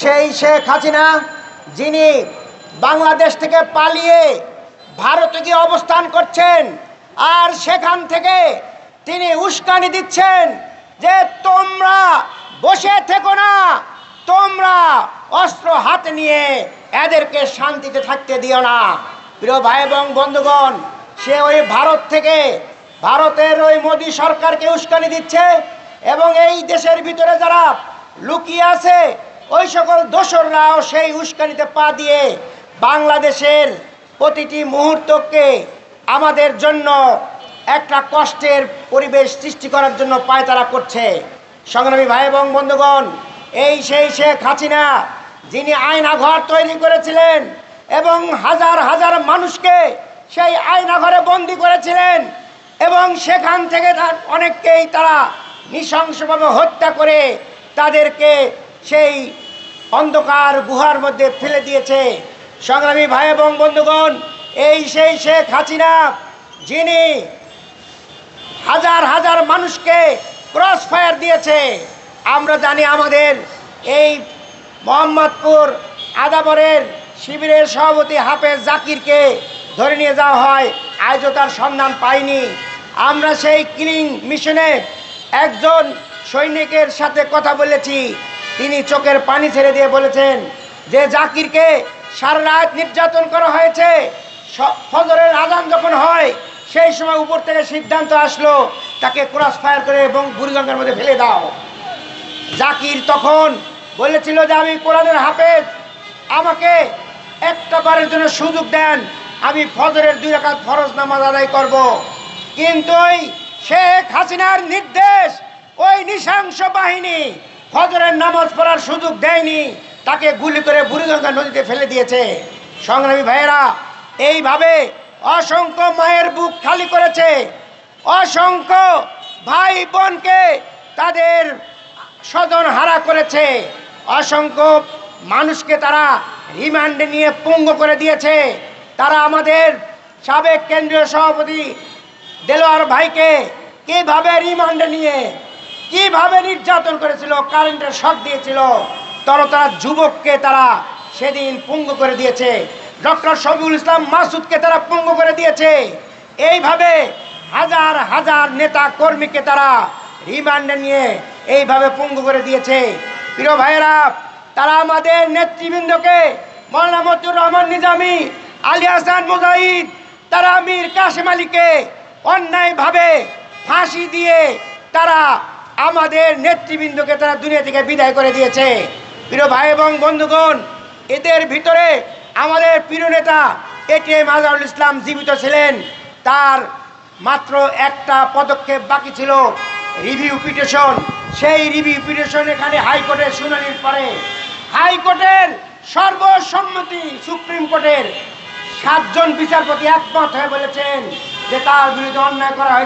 সেই শেখ হাসিনা, যিনি বাংলাদেশ থেকে পালিয়ে ভারতে গিয়ে অবস্থান করছেন, আর সেখান থেকে তিনি উস্কানি দিচ্ছেন যে তোমরা বসে থেকো না, তোমরা অস্ত্র হাতে নিয়ে এদেরকে শান্তিতে থাকতে দিও না। প্রিয় ভাই এবং বন্ধুগণ, সে ওই ভারত থেকে ভারতের ওই মোদী সরকারকে উস্কানি দিচ্ছে, এবং এই দেশের ভিতরে যারা লুকিয়ে আছে ওই সকল দোসররাও সেই উস্কানিতে পা দিয়ে বাংলাদেশের প্রতিটি মুহূর্তকে আমাদের জন্য একটা কষ্টের পরিবেশ সৃষ্টি করার জন্য পায়তারা করছে। সংগ্রামী ভাই এবং বন্ধুগণ, এই সেই শেখ হাসিনা, যিনি আয়না ঘর তৈরি করেছিলেন এবং হাজার হাজার মানুষকে সেই আয়না ঘরে বন্দি করেছিলেন এবং সেখান থেকে তার অনেককেই তারা নৃশংসভাবে হত্যা করে তাদেরকে সেই অন্ধকার গুহার মধ্যে ফেলে দিয়েছে। সংগ্রামী ভাই এবং বন্ধুগণ, এই সেই শেখ হাসিনা, যিনি হাজার হাজার মানুষকে ক্রস ফায়ার দিয়েছে। আমরা জানি আমাদের এই মোহাম্মদপুর আদাবরের শিবিরের সভাপতি হাফেজ জাকিরকে ধরে নিয়ে যাওয়া হয়। আজও তার সন্ধান পাইনি। আমরা সেই কিলিং মিশনে একজন সৈনিকের সাথে কথা বলেছি। তিনি চোখের পানি ছেড়ে দিয়ে বলেছেন, যে জাকিরকে সারা রাত নির্যাতন করা হয়েছে ফজরের আজান যখন হয়, সেই সময় উপর থেকে সিদ্ধান্ত আসলো, তাকে ক্রস ফায়ার করে এবং বুড়িগঙ্গার মধ্যে ফেলে দাও। জাকির তখন বলেছিল যে, আমি কোরআনের হাফেজ, আমাকে একটা বারের জন্য সুযোগ দেন, আমি ফজরের দুই রাকাত ফরজ নামাজ আদায় করব। কিন্তু শেখ হাসিনার নির্দেশ, ওই নৃশংস বাহিনী ফজরের নামাজ পড়ার সুযোগ দেয়নি, তাকে গুলি করে বুড়িগঙ্গা নদীতে ফেলে দিয়েছে। সংগ্রামী ভাইয়েরা, এইভাবে অসংখ্য মায়ের বুক খালি করেছে। অসংখ্য ভাই বোনকে তাদের স্বজন হারা করেছে। অসংখ্য মানুষকে তারা রিমান্ডে নিয়ে পঙ্গ করে দিয়েছে। তারা আমাদের সাবেক কেন্দ্রীয় সভাপতি দেলোয়ার ভাইকে কীভাবে রিমান্ডে নিয়ে কীভাবে নির্যাতন করেছিল, কারেন্টের শখ দিয়েছিল তর তারা যুবককে তারা সেদিন পুঙ্গ করে দিয়েছে। ডক্টর শফিউল ইসলাম মাসুদকে তারা পুঙ্গ করে দিয়েছে। এইভাবে হাজার হাজার নেতা কর্মীকে তারা রিমান্ডে নিয়ে এইভাবে পুঙ্গ করে দিয়েছে। প্রিয় ভাইয়েরা, তারা আমাদের নেতৃবৃন্দকে মৌলানা মতুর রহমান নিজামী, আলী হাসান মুজাহিদ, তারা মীর কাশেম আলীকে অন্যায়ভাবে ফাঁসি দিয়ে তারা আমাদের নেতৃবৃন্দকে তারা দুনিয়া থেকে বিদায় করে দিয়েছে। প্রিয় ভাই এবং বন্ধুগণ, এদের ভিতরে আমাদের প্রিয় নেতা এ এটিএম আজহারুল ইসলাম জীবিত ছিলেন। তার মাত্র একটা পদক্ষেপ বাকি ছিল রিভিউ পিটিশন সেই রিভিউ পিটিশন এখানে হাইকোর্টের শুনানির পরে। হাইকোর্টের সর্বসম্মতি সুপ্রিম কোর্টের সাতজন বিচারপতি একমত হয়ে বলেছেন যে তার বিরুদ্ধে অন্যায় করা